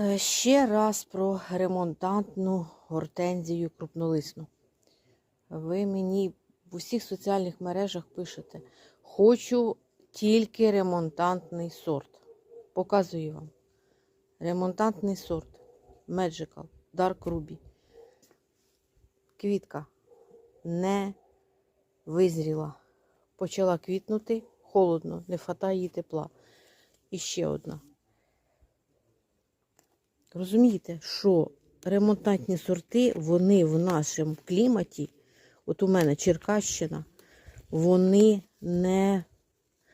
Е, Ще раз про ремонтантну гортензію крупнолисну. Ви мені в усіх соціальних мережах пишете: хочу тільки ремонтантний сорт. Показую вам. Ремонтантний сорт. Magical, Dark Ruby. Квітка не визріла. Почала квітнути холодно, не хватає їй тепла. І ще одна. Розумієте, що ремонтантні сорти, вони в нашому кліматі, от у мене Черкащина, вони не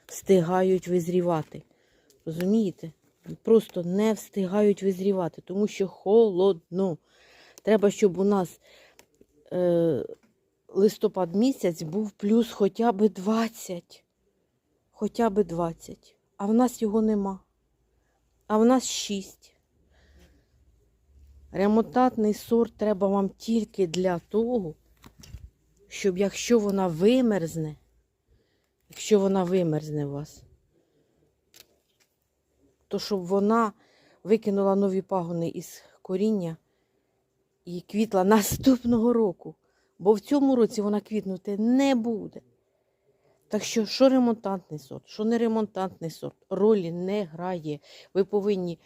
встигають визрівати. Розумієте? Просто не встигають визрівати, тому що холодно. Треба, щоб у нас е, листопад місяць був плюс хоча б 20. Хоча б 20. А в нас його нема. А в нас 6. Ремонтантний сорт треба вам тільки для того, щоб якщо вона вимерзне, якщо вона вимерзне у вас, то щоб вона викинула нові пагони із коріння і квітла наступного року. Бо в цьому році вона квітнути не буде. Так що, що ремонтантний сорт, що не ремонтантний сорт, ролі не грає. Ви повинні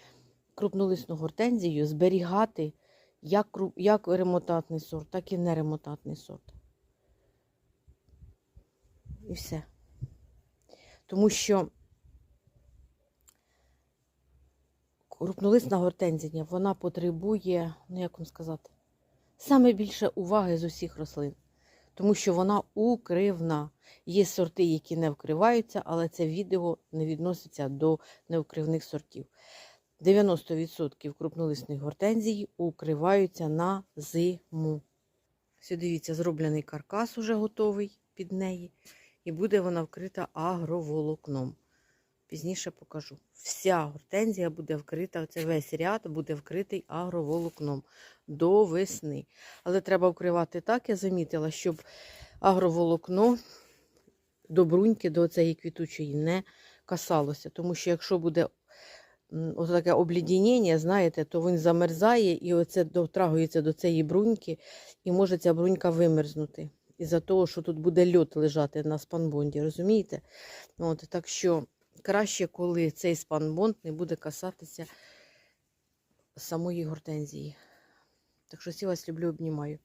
крупнолисну гортензію зберігати як, як ремонтантний сорт, так і неремонтантний сорт. І все. Тому що крупнолисна гортензія, вона потребує, ну як вам сказати, саме більше уваги з усіх рослин. Тому що вона укривна. Є сорти, які не вкриваються, але це відео не відноситься до неукривних сортів. 90% крупнолисної гортензії укриваються на зиму. Ось дивіться, зроблений каркас уже готовий під неї. І буде вона вкрита агроволокном. Пізніше покажу. Вся гортензія буде вкрита, це весь ряд буде вкритий агроволокном до весни. Але треба вкривати так, я замітила, щоб агроволокно до бруньки, до цієї квітучої не касалося. Тому що якщо буде ось таке облідінення, знаєте, то він замерзає і оце дотрагується до цієї бруньки, і може ця брунька вимерзнути. Із-за того, що тут буде льот лежати на спанбонді, розумієте? От, так що краще, коли цей спанбонд не буде касатися самої гортензії. Так що всі вас люблю, обнімаю.